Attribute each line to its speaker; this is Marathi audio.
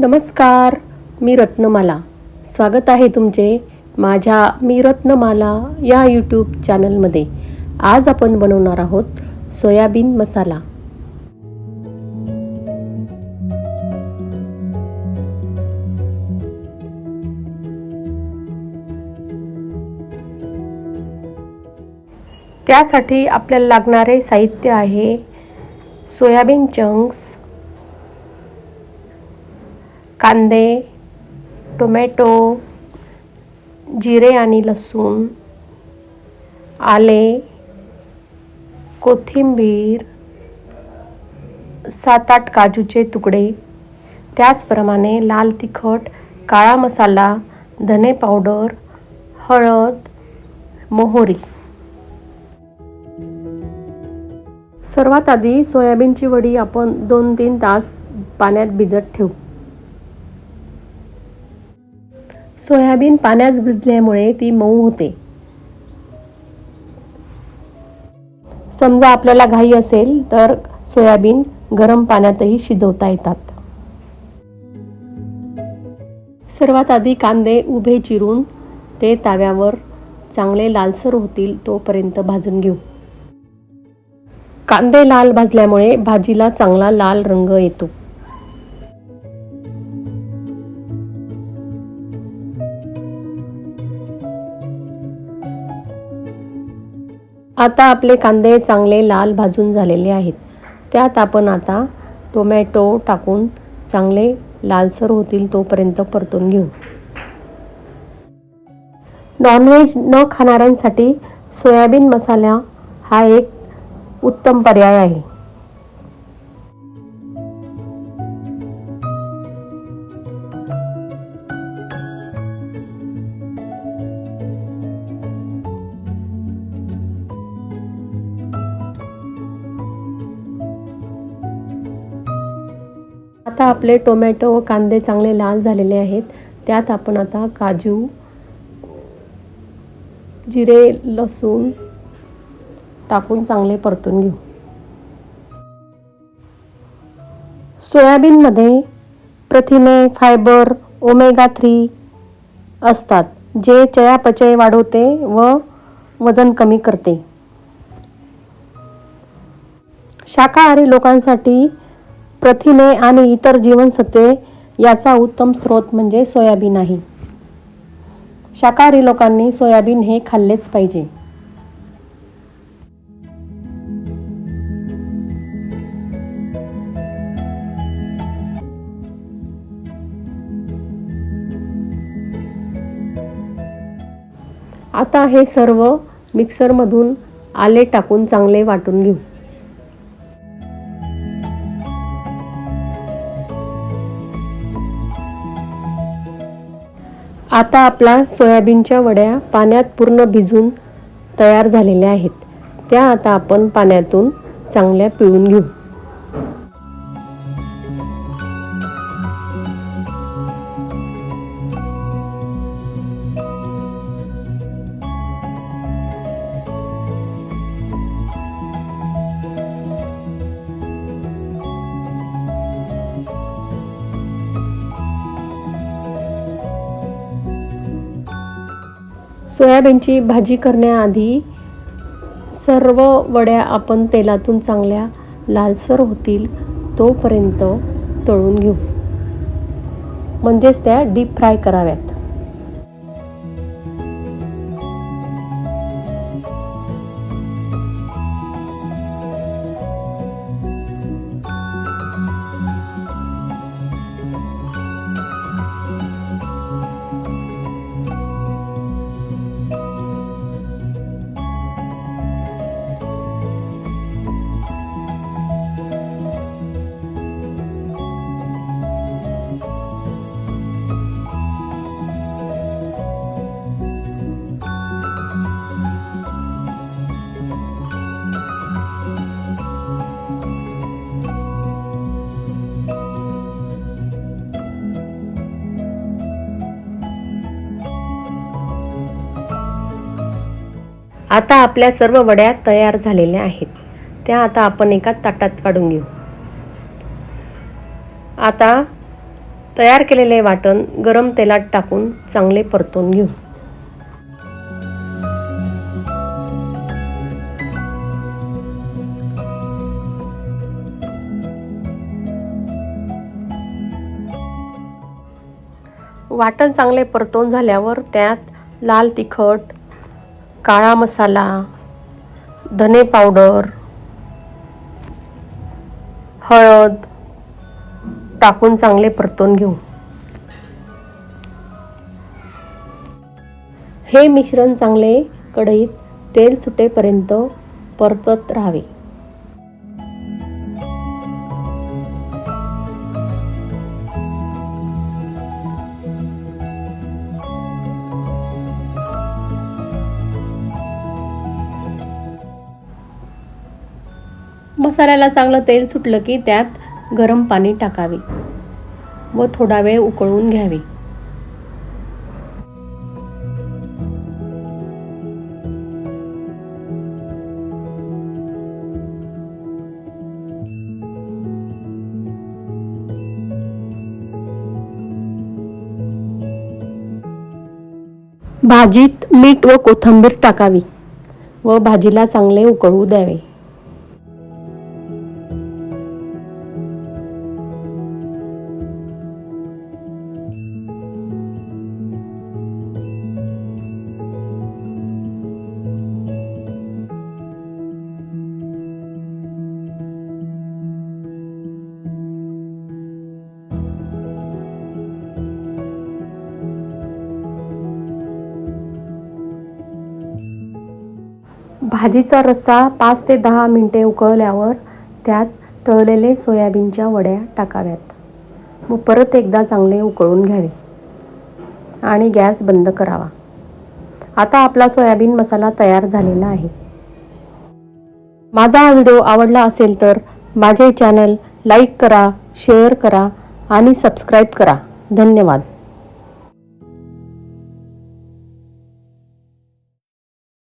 Speaker 1: नमस्कार मी रत्नमाला. स्वागत आहे तुमचे माझ्या मी रत्नमाला या यूट्यूब चॅनलमध्ये आज आपण बनवणार आहोत सोयाबीन मसाला. त्यासाठी आपल्याला लागणारे साहित्य आहे सोयाबीन चंक्स कांदे टोमॅटो जिरे आणि लसूण आले कोथिंबीर सात आठ काजूचे तुकडे. त्याचप्रमाणे लाल तिखट काळा मसाला धने पावडर हळद मोहरी. सर्वात आधी सोयाबीनची वडी आपण दोन तीन तास पाण्यात भिजत ठेवू. सोयाबीन पाण्यात भिजल्यामुळे ती मऊ होते. समजा आपल्याला घाई असेल तर सोयाबीन गरम पाण्यातही शिजवता येतात. सर्वात आधी कांदे उभे चिरून ते ताव्यावर चांगले लालसर होतील तोपर्यंत भाजून घेऊ. कांदे लाल भाजल्यामुळे भाजीला चांगला लाल रंग येतो. आता आपले कांदे चांगले लाल भाजून झालेले आहेत. त्यात आपण आता टोमॅटो टाकून चांगले लालसर होतील तोपर्यंत परतून घेऊ. नॉनव्हेज न खाणाऱ्यांसाठी सोयाबीन मसाला हा एक उत्तम पर्याय आहे. आता आपले टोमॅटो व कांदे चांगले लाल झालेले आहेत. त्यात आपण आता काजू जिरे लसूण टाकून चांगले परतून घेऊ. सोयाबीनमध्ये प्रथिने फायबर ओमेगा थ्री असतात जे चयापचय वाढवते व वजन कमी करते. शाकाहारी लोकांसाठी प्रथिने आणि इतर जीवनसत्वे याचा उत्तम स्रोत म्हणजे सोयाबीन आहे. शाकाहारी लोकांनी सोयाबीन हे खाल्लेच पाहिजे. आता हे सर्व मिक्सरमधून आले टाकून चांगले वाटून घेऊ. आता आपला सोयाबीनच्या वड्या पाण्यात पूर्ण भिजून तयार झालेल्या आहेत. त्या आता आपण पाण्यातून चांगल्या पिळून घेऊ. सोयाबीनची भाजी करण्याआधी सर्व वड्या आपण तेलातून चांगल्या लालसर होतील तोपर्यंत तळून घेऊ. म्हणजेच त्या डीप फ्राय कराव्यात. आता आपल्या सर्व वड्या तयार झालेल्या आहेत. त्या आता आपण एका ताटात काढून घेऊ. आता तयार केलेले वाटण गरम तेलात टाकून चांगले परतून घेऊ. वाटण चांगले परतून झाल्यावर त्यात लाल तिखट काळा मसाला धने पावडर हळद टाकून चांगले परतून घेऊ. हे मिश्रण चांगले कढईत तेल सुटेपर्यंत परतत राहावे. मसाल्याला चांगलं तेल सुटलं की त्यात गरम पाणी टाकावे व थोडा वेळ उकळून घ्यावे. भाजीत मीठ व कोथिंबीर टाकावी व भाजीला चांगले उकळू द्यावे. भाजीचा रस्सा पाच ते दहा मिनटे उकळल्यावर त्यात तळलेले सोयाबीनच्या वड्या टाकाव्यात. मग परत एकदा चांगले उकळून घ्यावे. आणि गॅस बंद करावा. आता आपला सोयाबीन मसाला तयार झालेला आहे. माझा हा व्हिडिओ आवडला असेल तर माझे चॅनल लाईक करा शेअर करा आणि सबस्क्राईब करा. धन्यवाद.